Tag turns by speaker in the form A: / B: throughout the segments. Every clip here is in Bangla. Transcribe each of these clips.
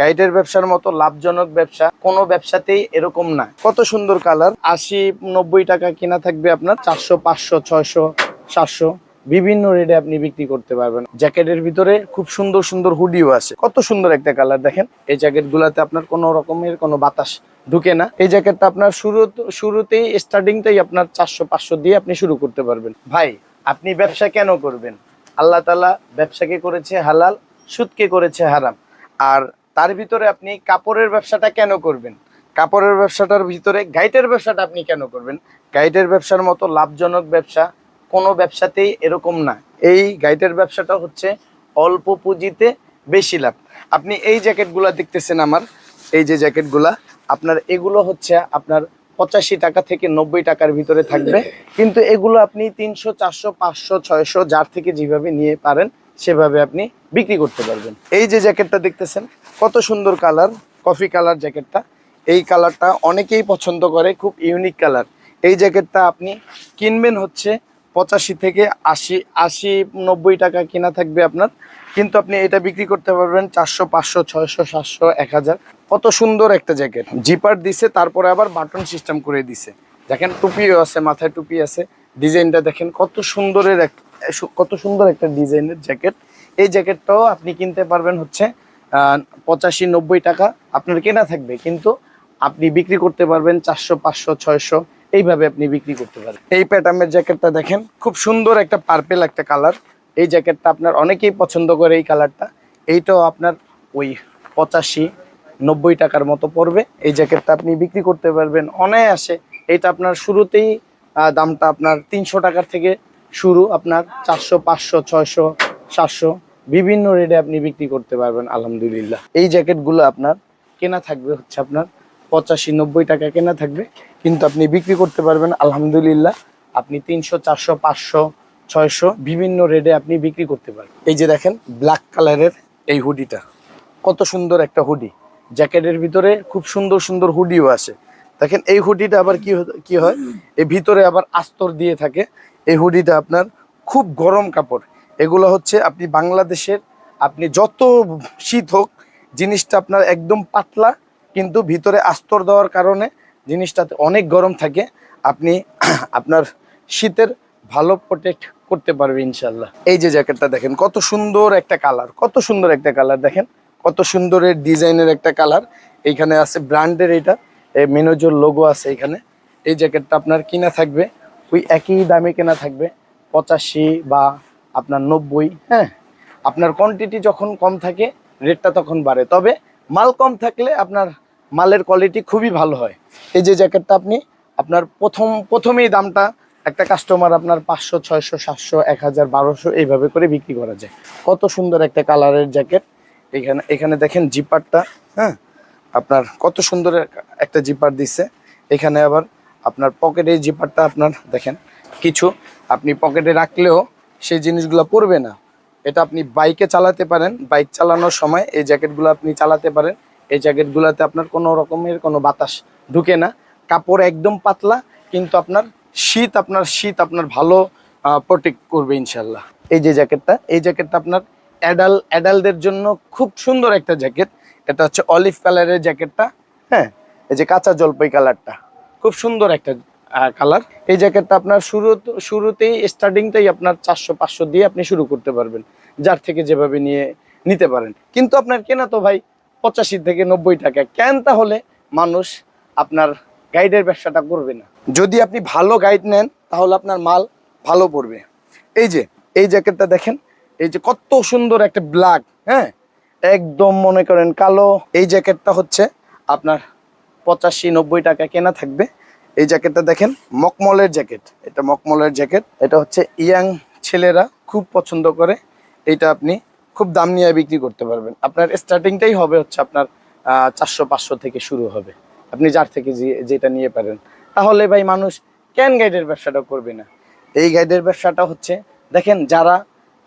A: গাইডের ব্যবসার মতো লাভজনক ব্যবসা, কোনো ব্যবসাতেই এরকম না। কত সুন্দর কালার, আশি নব্বই টাকা কিনা থাকবে আপনার, চারশো, পাঁচশো, ছয়শো, সাতশো, বিভিন্ন রেটে আপনি বিক্রি করতে পারবেন। জ্যাকেটের ভিতরে খুব সুন্দর সুন্দর হুডিও আছে। কত সুন্দর একটা কালার দেখেন। এই জ্যাকেট গুলাতে আপনার কোনো রকমের কোনো বাতাস ঢুকে না। এই জ্যাকেটটা আপনার শুরু, শুরুতেই স্টার্টিংটাই আপনার চারশো, পাঁচশো দিয়ে আপনি শুরু করতে পারবেন। ভাই, আপনি ব্যবসা কেন করবেন? আল্লাহ তালা ব্যবসাকে করেছে হালাল, সুদকে করেছে হারাম। আর তার ভিতরে আপনি কাপড়ের ব্যবসাটা কেন করবেন? কাপড়ের ব্যবসাটার ভিতরে গাইডের ব্যবসাটা আপনি কেন করবেন? গাইডের ব্যবসার মতো লাভজনক ব্যবসা কোনো ব্যবসাতেই এরকম না। এই গাইডের ব্যবসাটা হচ্ছে অল্প পুঁজিতে বেশি লাভ। আপনি এই জ্যাকেটগুলা দেখতেছেন আমার, এই যে জ্যাকেটগুলা, আপনার এগুলো হচ্ছে আপনার পঁচাশি টাকা থেকে নব্বই টাকার ভিতরে থাকবে। কিন্তু এগুলো আপনি তিনশো, চারশো, পাঁচশো, ছয়শো, যার থেকে যেভাবে নিয়ে পারেন সেভাবে আপনি বিক্রি করতে পারবেন। এই যে জ্যাকেটটা দেখতেছেন, কত সুন্দর কালার, কফি কালার জ্যাকেটটা। এই কালারটা অনেকেই পছন্দ করে, খুব ইউনিক কালার। এই জ্যাকেটটা আপনি কিনবেন হচ্ছে পঁচাশি থেকে আশি আশি, নব্বই টাকা কিনা থাকবে আপনার। কিন্তু আপনি এটা বিক্রি করতে পারবেন চারশো, পাঁচশো, ছয়শো, সাতশো, এক হাজার। কত সুন্দর একটা জ্যাকেট। জিপার দিছে, তারপরে আবার বাটন সিস্টেম করে দিছে। দেখেন টুপিও আছে, মাথায় টুপি আছে। ডিজাইনটা দেখেন কত সুন্দরের এক কত সুন্দর একটা ডিজাইনের জ্যাকেট। এই জ্যাকেটটাও আপনি কিনতে পারবেন হচ্ছে পঁচাশি, নব্বই টাকা। আপনার কেনা থাকবে, কিন্তু আপনি বিক্রি করতে পারবেন চারশো, পাঁচশো, ছয়শো। এইভাবে আপনি বিক্রি করতে পারেন এই প্যাটার্নের জ্যাকেটটা দেখেন, খুব সুন্দর একটা পার্পেল একটা কালার এই জ্যাকেটটা আপনার অনেকেই পছন্দ করে এই কালারটা এইটাও আপনার ওই পঁচাশি, নব্বই টাকার মতো পড়বে। এই জ্যাকেটটা আপনি বিক্রি করতে পারবেন অনায়াসে। এটা আপনার শুরুতেই দামটা আপনার তিনশো টাকার থেকে শুরু আপনার চারশো, পাঁচশো, ছয়শো, সাতশো, বিভিন্ন রেটে আপনি বিক্রি করতে পারবেন, আলহামদুলিল্লাহ। এই জ্যাকেটগুলো আপনার কেনা থাকবে হচ্ছে আপনার পঁচাশি, নব্বই টাকা কেনা থাকবে, কিন্তু আপনি বিক্রি করতে পারবেন, আলহামদুলিল্লাহ, আপনি তিনশো, চারশো, পাঁচশো, ছয়শো, বিভিন্ন রেটে আপনি বিক্রি করতে পারবেন। এই যে দেখেন ব্ল্যাক কালারের এই হুডিটা কত সুন্দর একটা হুডি জ্যাকেটের ভিতরে খুব সুন্দর সুন্দর হুডিও আছে। দেখেন, এই হুডিটা আবার কি কি হয়? এই ভিতরে আবার আস্তর দিয়ে থাকে। এই হুডিটা আপনার খুব গরম কাপড়। এগুলো হচ্ছে আপনি বাংলাদেশের, আপনি যত শীত হোক, জিনিসটা আপনার একদম পাতলা, কিন্তু ভিতরে আস্তর দেওয়ার কারণে জিনিসটাতে অনেক গরম থাকে। আপনি আপনার শীতের ভালো প্রোটেক্ট করতে পারবে ইনশাল্লাহ এই যে জ্যাকেটটা দেখেন, কত সুন্দর একটা কালার, কত সুন্দর একটা কালার দেখেন, কত সুন্দরের ডিজাইনের একটা কালার। এইখানে আছে ব্র্যান্ডের এটা মেনোজোর লোগো আছে এখানে। এই জ্যাকেটটা আপনার কিনা থাকবে। ওই একই দামে কেনা থাকবে, পঁচাশি বা আপনার নব্বই হ্যাঁ? আপনার কোয়ান্টিটি যখন কম থাকে রেটটা তখন বাড়ে। তবে মাল কম থাকলে আপনার মালের কোয়ালিটি খুবই ভালো হয়। এই যে জ্যাকেটটা আপনি, আপনার প্রথম, প্রথমেই দামটা একটা কাস্টমার আপনার পাঁচশো, ছয়শো, সাতশো, এক হাজার, বারোশো এইভাবে করে বিক্রি করা যায়। কত সুন্দর একটা কালারের জ্যাকেট এখানে এখানে দেখেন জিপারটা হ্যাঁ? আপনার কত সুন্দর একটা জিপার দিচ্ছে এখানে আবার আপনার পকেটে জিপারটা আপনার, দেখেন, কিছু আপনি পকেটে রাখলেও সেই জিনিসগুলো পড়বে না। এটা আপনি বাইকে চালাতে পারেন। বাইক চালানোর সময় এই জ্যাকেটগুলো আপনি চালাতে পারেন। এই জ্যাকেটগুলোতে আপনার কোনো রকমের কোনো বাতাস ঢুকে না। কাপড় একদম পাতলা, কিন্তু আপনার শীত আপনার শীত আপনার ভালো প্রোটেক্ট করবে ইনশাল্লাহ এই যে জ্যাকেটটা, এই জ্যাকেটটা আপনার অ্যাডাল অ্যাডালদের জন্য খুব সুন্দর একটা জ্যাকেট। এটা হচ্ছে অলিভ কালারের জ্যাকেটটা হ্যাঁ? এই যে কাঁচা জলপাই কালারটা খুব সুন্দর একটা কালার এই জ্যাকেটটা আপনার শুরু, শুরুতেই স্টার্টিংটাই আপনার চারশো, পাঁচশো দিয়ে আপনি শুরু করতে পারবেন। যার থেকে যেভাবে নিয়ে নিতে পারেন। কিন্তু আপনার কেনা তো ভাই পঁচাশি থেকে নব্বই টাকা। কেন তাহলে মানুষ আপনার গাইডের ব্যবসাটা করবে না? যদি আপনি ভালো গাইড নেন, তাহলে আপনার মাল ভালো পড়বে। এই যে, এই জ্যাকেটটা দেখেন, এই যে কত সুন্দর একটা ব্ল্যাক হ্যাঁ? একদম মনে করেন কালো। এই জ্যাকেটটা হচ্ছে আপনার পঁচাশি, নব্বই টাকা কেনা থাকবে। এই জ্যাকেটটা দেখেন, মকমলের জ্যাকেট। এটা মকমলের জ্যাকেট। এটা হচ্ছে ইয়াং ছেলেরা খুব পছন্দ করে। এটা আপনি খুব দাম নিয়ে বিক্রি করতে পারবেন। আপনার স্টার্টিংটাই হবে হচ্ছে আপনার চারশো, পাঁচশো থেকে শুরু হবে। আপনি যার থেকে যেটা নিয়ে পারেন। তাহলে ভাই মানুষ কেন গাইডের ব্যবসাটা করবে না। এই গাইডের ব্যবসাটা হচ্ছে, দেখেন যারা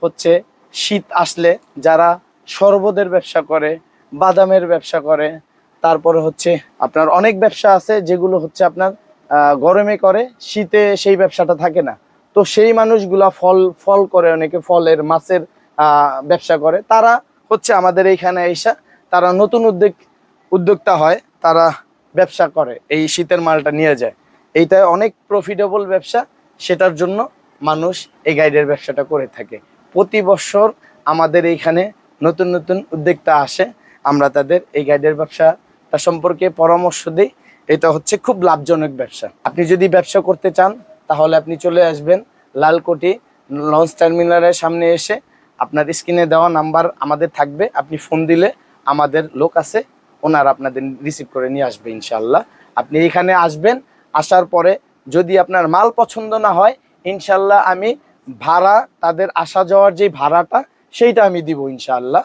A: হচ্ছে শীত আসলে, যারা শরবতের ব্যবসা করে, বাদামের ব্যবসা করে তারপরে হচ্ছে আপনার অনেক ব্যবসা আছে যেগুলো হচ্ছে আপনার গরমে করে, শীতে সেই ব্যবসাটা থাকে না। তো সেই মানুষগুলা ফল ফল করে, অনেকে ফলের, মাছের ব্যবসা করে। তারা হচ্ছে আমাদের এইখানে এসা তারা নতুন উদ্যোগ, উদ্যোক্তা হয়, তারা ব্যবসা করে, এই শীতের মালটা নিয়ে যায়। এইটা অনেক প্রফিটেবল ব্যবসা, সেটার জন্য মানুষ এই গাইডের ব্যবসাটা করে থাকে। প্রতি বছর আমাদের এইখানে নতুন নতুন উদ্যোক্তা আসে, আমরা তাদের এই গাইডের ব্যবসাটা সম্পর্কে পরামর্শ দিই, এটা হচ্ছে খুব লাভজনক ব্যবসা। আপনি যদি ব্যবসা করতে চান, তাহলে আপনি চলে আসবেন লালকোটি লঞ্চ টার্মিনালের সামনে এসে আপনার স্ক্রিনে দেওয়া নাম্বার আমাদের থাকবে। আপনি ফোন দিলে আমাদের লোক আছে, ওনারা আপনাদের রিসিভ করে নিয়ে আসবে ইনশাল্লাহ আপনি এখানে আসবেন, আসার পরে যদি আপনার মাল পছন্দ না হয় ইনশাল্লাহ আমি ভাড়া, তাদের আসা যাওয়ার যে ভাড়াটা, সেইটা আমি দিব ইনশাল্লাহ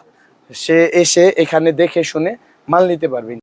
A: সে এসে এখানে দেখে শুনে মাল নিতে পারবে।